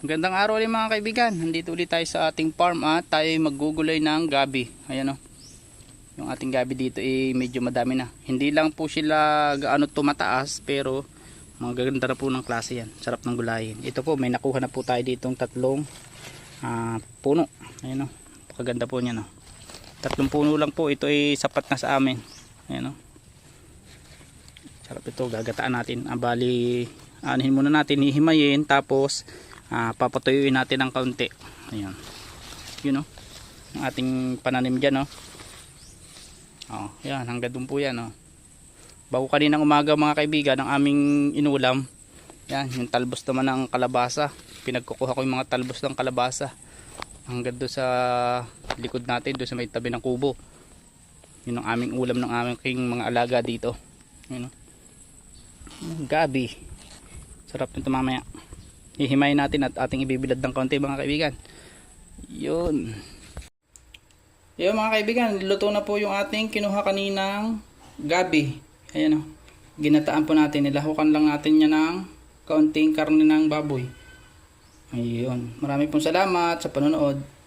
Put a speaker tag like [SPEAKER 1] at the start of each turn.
[SPEAKER 1] Magandang araw ulit mga kaibigan. Nandito ulit tayo sa ating farm at tayo ay maggugulay ng gabi. Ayan o. Yung ating gabi dito ay medyo madami na. Hindi lang po sila gaano tumataas pero magaganda na po ng klase yan. Sarap ng gulayin. Ito po may nakuha na po tayo ditong tatlong ah, puno. Ayan o. Pakaganda po niya no. Tatlong puno lang po. Ito ay sapat na sa amin. Ayan o. Sarap ito. Gagataan natin. Ah, bali, anihin muna natin. Hihimayin. Tapos, ah, papatuyuin natin ng kaunti. Ayan. Yun o. Ang ating pananim dyan o. Oh, yan. Hanggang dun po yan o. Bago kaninang umaga mga kaibigan, ang aming inulam. Yan. Yung talbos naman ng kalabasa. Pinagkukuha ko yung mga talbos ng kalabasa. Hanggang doon sa likod natin. Doon sa may tabi ng kubo. Yun ang aming ulam ng aming mga alaga dito. Yun o. Gabi. Sarap nito mamaya. Hihimayin natin at ating ibibilad ng konti mga kaibigan. Yun. Yun mga kaibigan, luto na po yung ating kinuha kaninang gabi. Ayan o. Ginataan po natin. Nilahukan lang natin yan ng kaunting karne ng baboy. Ayun. Marami pong salamat sa panonood.